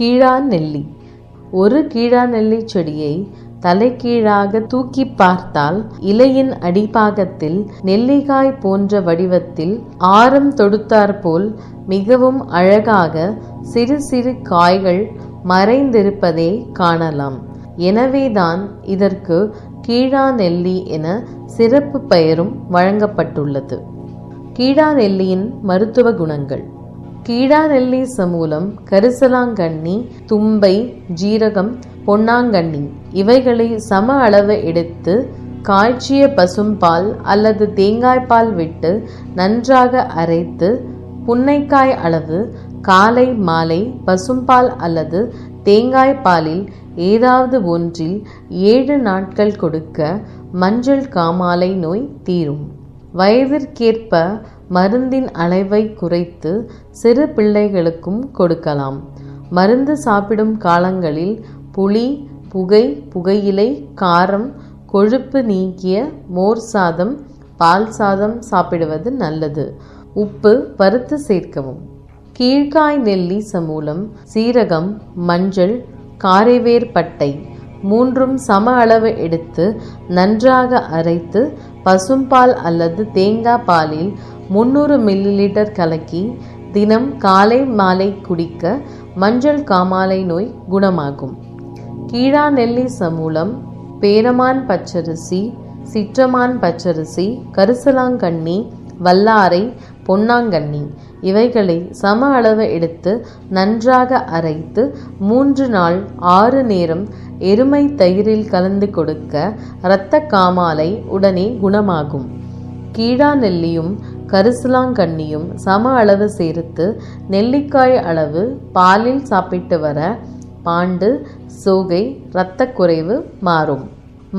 கீழா நெல்லி. ஒரு கீழாநெல்லி செடியை தலைகீழாக தூக்கி பார்த்தால் இலையின் அடிப்பாகத்தில் நெல்லிக்காய் போன்ற வடிவத்தில் ஆரம் தொடுத்தாற்போல் மிகவும் அழகாக சிறு சிறு காய்கள் மறைந்திருப்பதை காணலாம். எனவேதான் இதற்கு கீழா நெல்லி என சிறப்பு பெயரும் வழங்கப்பட்டுள்ளது. கீழா நெல்லியின் மருத்துவ குணங்கள். கீழாநெல்லி சமூலம் கரிசலாங்கண்ணி தும்பை ஜீரகம் பொன்னாங்கண்ணி. இவைகளை சம அளவு எடுத்து காய்ச்சிய பசும்பால் அல்லது தேங்காய்பால் விட்டு நன்றாக அரைத்து புன்னைக்காய் அளவு காலை மாலை பசும்பால் அல்லது தேங்காய் பாலில் ஏதாவது ஒன்றில் ஏழு நாட்கள் கொடுக்க மஞ்சள் காமாலை நோய் தீரும். வயதிற்கேற்ப மருந்தின் அளவை குறைத்து சிறு பிள்ளைகளுக்கும் கொடுக்கலாம். மருந்து சாப்பிடும் காலங்களில் புளி புகை புகையிலை காரம் கொழுப்பு நீக்கிய மோர் சாதம் பால் சாதம் சாப்பிடுவது நல்லது. உப்பு வறுத்து சேர்க்கவும். கீழ்காய் நெல்லி சமூலம் சீரகம் மஞ்சள் காரைவேர் பட்டை மூன்றும் சம அளவு எடுத்து நன்றாக அரைத்து பசும்பால் அல்லது தேங்காய் பாலில் முந்நூறு மில்லிலிட்டர் கலக்கி தினம் காலை மாலை குடிக்க மஞ்சள் காமாலை நோய் குணமாகும். கீழா நெல்லி சமூலம் பேரமான் பச்சரிசி சிற்றமான் பச்சரிசி கரிசலாங்கண்ணி வல்லாரை பொன்னாங்கண்ணி இவைகளை சம அளவு எடுத்து நன்றாக அரைத்து மூன்று நாள் ஆறு நேரம் எருமை தயிரில் கலந்து கொடுக்க இரத்த காமாலை உடனே குணமாகும். கீழா நெல்லியும் கரிசலாங்கண்ணியும் சம அளவு சேர்த்து நெல்லிக்காய் அளவு பாலில் சாப்பிட்டு வர பாண்டு சோகை இரத்தக்குறைவு மாறும்.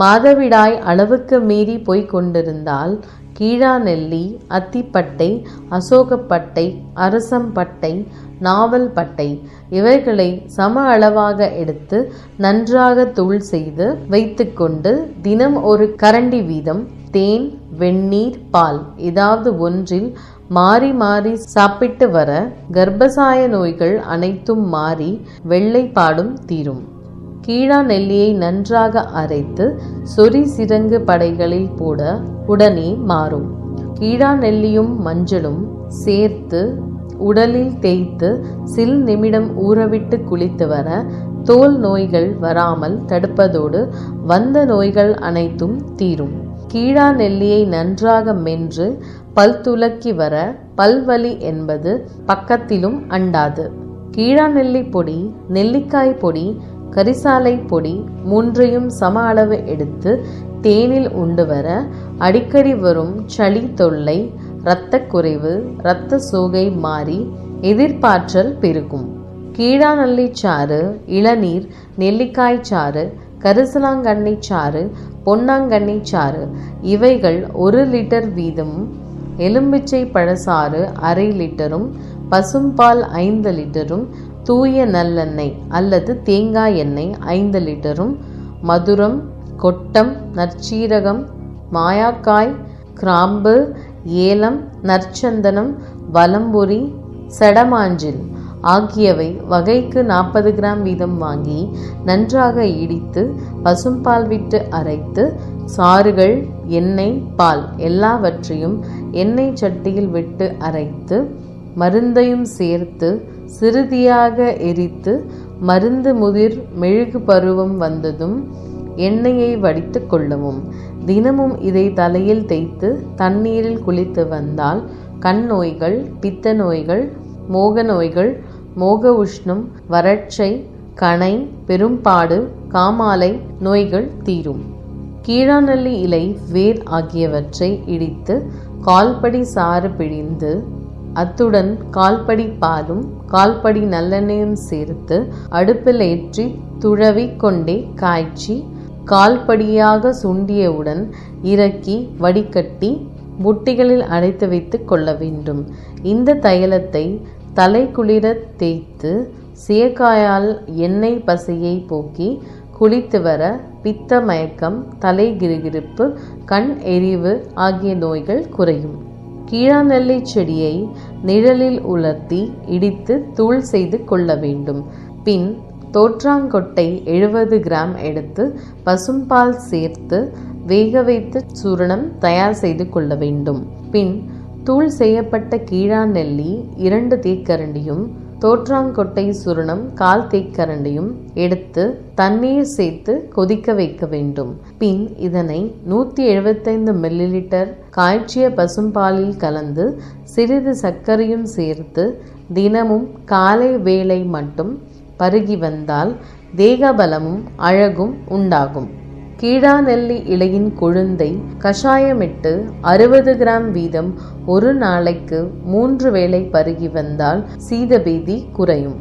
மாதவிடாய் அளவுக்கு மீறி போய்க் கொண்டிருந்தால் கீழா நெல்லி அத்திப்பட்டை அசோகப்பட்டை அரசம்பட்டை நாவல் பட்டை இவைகளை சம அளவாக எடுத்து நன்றாக தூள் செய்து வைத்துக்கொண்டு தினம் ஒரு கரண்டி வீதம் தேன் வெந்நீர் பால் ஏதாவது ஒன்றில் மாறி மாறி சாப்பிட்டு வர கர்ப்பசாய நோய்கள் அனைத்தும் மாறி வெள்ளைப்பாடும் தீரும். கீழா நெல்லியை நன்றாக அரைத்து சொறி சிறங்கு படைகளில் போட உடனே மாறும். கீழா நெல்லியும் மஞ்சளும் சேர்த்து உடலில் தேய்த்து சில் நிமிடம் ஊறவிட்டு குளித்து வர தோல் நோய்கள் வராமல் தடுப்பதோடு வந்த நோய்கள் அனைத்தும் தீரும். கீழா நெல்லியை நன்றாக மென்று பல் துலக்கி வர பல்வலி என்பது பக்கத்திலும் அண்டாது. கீழா நெல்லி பொடி நெல்லிக்காய் பொடி கரிசாலை பொடி மூன்றையும் சம அளவு எடுத்து தேனில் உண்டு வர அடிக்கடி வரும் சளி தொல்லை இரத்த குறைவு இரத்த சோகை மாறி எதிர்ப்பாற்றல் பெருகும். கீழாநல்லி சாறு இளநீர் நெல்லிக்காய் சாறு கரிசலாங்கண்ணி சாறு பொன்னாங்கண்ணி சாறு இவைகள் ஒரு லிட்டர் வீதமும் எலும்பிச்சை பழசாறு அரை லிட்டரும் பசும்பால் ஐந்து லிட்டரும் தூய நல்லெண்ணெய் அல்லது தேங்காய் எண்ணெய் ஐந்து லிட்டரும் மதுரம் கொட்டம் நற்சீரகம் மாயாக்காய் கிராம்பு ஏலம் நற்சந்தனம் வலம்பொறி செடமாஞ்சில் ஆகியவை வகைக்கு நாற்பது கிராம் வீதம் வாங்கி நன்றாக இடித்து பசும்பால் விட்டு அரைத்து சாறுகள் எண்ணெய் பால் எல்லாவற்றையும் எண்ணெய் சட்டியில் விட்டு அரைத்து மருந்தையும் சேர்த்து சிறுதியாக எரித்து மருந்து முதிர் மெழுகு பருவம் வந்ததும் எண்ணெயை வடித்து கொள்ளவும். தினமும் இதை தலையில் தேய்த்து தண்ணீரில் குளித்து வந்தால் கண் நோய்கள் பித்த நோய்கள் மோக நோய்கள் மோக உஷ்ணம் வறட்சை கணை பெரும்பாடு காமாலை நோய்கள் தீரும். கீழாநெல்லி இலை வேர் ஆகியவற்றை இடித்து கால்படி சாறு பிழிந்து அத்துடன் கால்படி பாலும் கால்படி நல்லெண்ணெயும் சேர்த்து அடுப்பில் ஏற்றி துழவி கொண்டே காய்ச்சி கால்படியாக சுண்டியவுடன் இறக்கி வடிகட்டி புட்டிகளில் அடைத்து வைத்து கொள்ள வேண்டும். இந்த தைலத்தை தலை குளிர தேய்த்து சீயக்காயால் எண்ணெய் பசையை போக்கி குளித்து வர பித்த மயக்கம் தலை கிருகிருப்பு கண் எரிவு ஆகிய நோய்கள் குறையும். கீழாநெல்லை செடியை நிழலில் உலர்த்தி இடித்து தூள் செய்து கொள்ள வேண்டும். பின் தோற்றாங்கொட்டை எழுபது கிராம் எடுத்து பசும்பால் சேர்த்து வேக வைத்து சூரணம் தயார் செய்து கொள்ள வேண்டும். பின் தூள் செய்யப்பட்ட கீழா நெல்லி இரண்டு தேக்கரண்டியும் தோற்றாங்கொட்டை சுருணம் கால் தேக்கரண்டையும் எடுத்து தண்ணீர் சேர்த்து கொதிக்க வைக்க வேண்டும். பின் இதனை நூற்றி எழுபத்தைந்து மில்லிலிட்டர் காய்ச்சிய பசும்பாலில் கலந்து சிறிது சர்க்கரையும் சேர்த்து தினமும் காலை வேளை மட்டும் பருகி வந்தால் தேகபலமும் அழகும் உண்டாகும். கீழாநெல்லி இலையின் கொழுந்தை கஷாயமிட்டு அறுபது கிராம் வீதம் ஒரு நாளைக்கு மூன்று வேளை பருகி வந்தால் சீதபீதி குறையும்.